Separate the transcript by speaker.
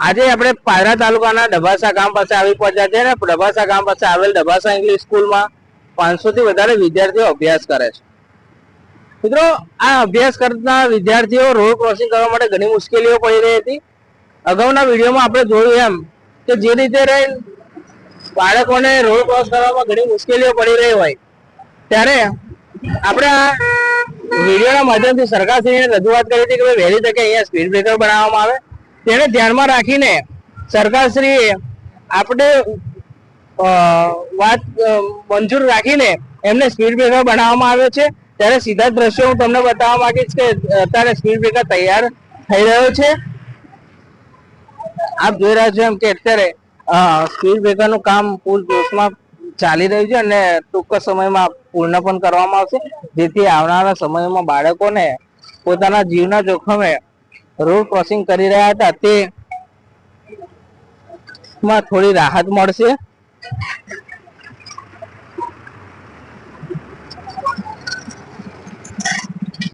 Speaker 1: આજે આપણે પાયરા તાલુકાના ડભાસા ગામ પાસે આવી પહોંચ્યા છે અને ડભાસા ગામ પાસે આવેલ ડભાસા ઇંગ્લિશ સ્કૂલમાં પાંચસો થી વધારે વિદ્યાર્થીઓ અભ્યાસ કરે છે. મિત્રો, આ અભ્યાસ કરતા વિદ્યાર્થીઓ રોડ ક્રોસિંગ કરવા માટે ઘણી મુશ્કેલીઓ પડી રહી હતી. અગાઉના વિડીયોમાં આપણે જોયું એમ કે જે રીતે રહી બાળકોને રોડ ક્રોસ કરવામાં ઘણી મુશ્કેલીઓ પડી રહી હોય. ત્યારે આપણે આ વિડીયોના માધ્યમથી સરકારશ્રીને રજૂઆત કરી હતી કે વહેલી તકે અહીંયા સ્પીડ બ્રેકર બનાવવામાં આવે. તેને ધ્યાનમાં રાખીને સરકારશ્રીએ આપણે વાત મંજૂર રાખીને એમને સ્પીડ બ્રેકર બનાવવામાં આવ્યો છે. ત્યારે સીધા દ્રશ્યો હું તમને બતાવવા માંગીશ કે અત્યારે સ્પીડ બ્રેકર તૈયાર થઈ રહ્યો છે. આપ જોઈ રહ્યા છો એમ કે અત્યારે સ્પીડ બ્રેકરનું કામ પૂર જોશમાં ચાલી રહ્યું છે અને ટૂંક સમયમાં પૂર્ણ પણ કરવામાં આવશે. જેથી આવનારા સમયમાં બાળકોને પોતાના જીવના જોખમે રોડ ક્રોસિંગ કરી રહ્યા હતા તે માં થોડી રાહત મળશે.